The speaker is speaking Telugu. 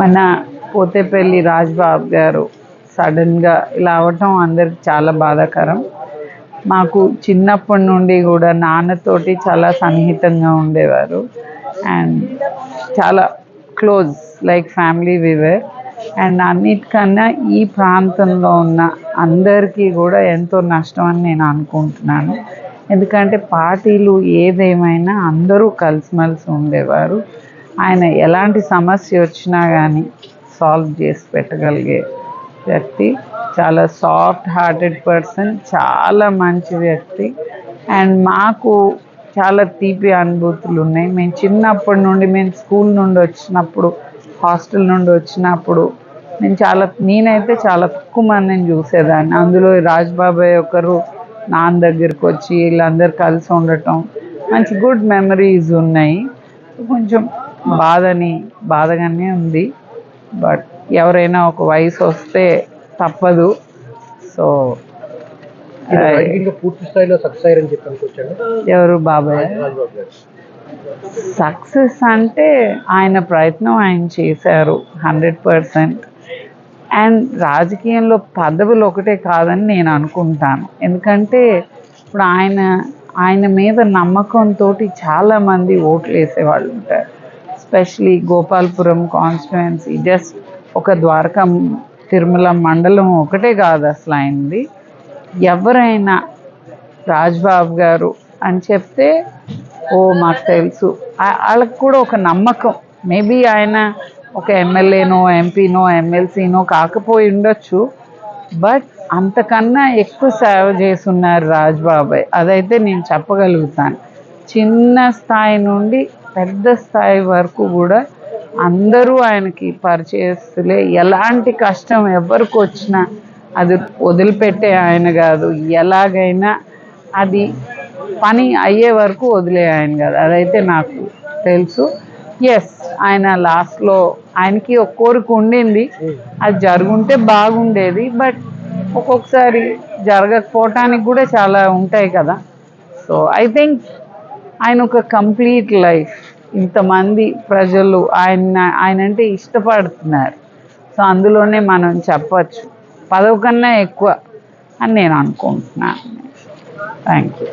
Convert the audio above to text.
మన పోతేపల్లి రాజ్బాబు గారు సడన్గా ఇలా అవ్వటం అందరికి చాలా బాధాకరం. మాకు చిన్నప్పటి నుండి కూడా నాన్నతోటి చాలా సన్నిహితంగా ఉండేవారు. అండ్ చాలా close like family we were and అన్నిటికన్నా ఈ ప్రాంతంలో ఉన్న అందరికీ కూడా ఎంతో నష్టం అని నేను అనుకుంటున్నాను. ఎందుకంటే పార్టీలు ఏదేమైనా అందరూ కలిసిమెలిసి ఉండేవారు. ఆయన ఎలాంటి సమస్య వచ్చినా కానీ సాల్వ్ చేసి పెట్టగలిగే వ్యక్తి చాలా సాఫ్ట్ హార్టెడ్ పర్సన్ చాలా మంచి వ్యక్తి. అండ్ మాకు చాలా తీపి అనుభూతులు ఉన్నాయి. మేము చిన్నప్పటి నుండి మేము స్కూల్ నుండి వచ్చినప్పుడు హాస్టల్ నుండి వచ్చినప్పుడు నేను చాలా నేనైతే చాలా తక్కువ మందిని చూసేదాన్ని. అందులో రాజ్బాబాయ్ ఒకరు నాన్న దగ్గరికి వచ్చి వీళ్ళందరూ కలిసి ఉండటం మంచి గుడ్ మెమరీస్ ఉన్నాయి. కొంచెం బాధని బాధగానే ఉంది. బట్ ఎవరైనా ఒక వయసు వస్తే తప్పదు. సో పూర్తి స్థాయిలో సక్సెస్ అయ్యారని చెప్పి ఎవరు? బాబాయ్. సక్సెస్ అంటే ఆయన ప్రయత్నం ఆయన చేశారు హండ్రెడ్ పర్సెంట్. అండ్ రాజకీయంలో పదవులు ఒకటే కాదని నేను అనుకుంటాను. ఎందుకంటే ఇప్పుడు ఆయన ఆయన మీద నమ్మకంతో చాలామంది ఓట్లు వేసేవాళ్ళు ఉంటారు. ఎస్పెషలీ గోపాల్పురం కాన్స్టిట్యుయెన్సీ జస్ట్ ఒక ద్వారకా తిరుమల మండలం ఒకటే కాదు అసలు ఆయనది ఎవరైనా రాజ్బాబు గారు అని చెప్తే ఓ మాకు తెలుసు. వాళ్ళకి కూడా ఒక నమ్మకం. మేబీ ఆయన ఒక ఎమ్మెల్యేనో ఎంపీనో ఎమ్మెల్సీనో కాకపోయి ఉండొచ్చు బట్ అంతకన్నా ఎక్కువ సేవ చేస్తున్నారు రాజ్బాబాయ్ అదైతే నేను చెప్పగలుగుతాను. చిన్న స్థాయి నుండి పెద్ద స్థాయి వరకు కూడా అందరూ ఆయనకి పరిచయస్తులే ఎలాంటి కష్టం ఎవరికి వచ్చినా అది వదిలిపెట్టే ఆయన కాదు. ఎలాగైనా అది పని అయ్యే వరకు వదిలే ఆయన కాదు. అదైతే నాకు తెలుసు. ఎస్ ఆయన లాస్ట్లో ఆయనకి ఒక కోరిక ఉండింది. అది జరుగుంటే బాగుండేది. బట్ ఒక్కొక్కసారి జరగకపోవటానికి కూడా చాలా ఉంటాయి కదా. సో ఐ థింక్ ఆయన ఒక కంప్లీట్ లైఫ్. ఇంతమంది ప్రజలు ఆయన ఆయన అంటే ఇష్టపడుతున్నారు. సో అందులోనే మనం చెప్పచ్చు. పదవి కన్నా ఎక్కువ అని నేను అనుకుంటున్నాను. Thank you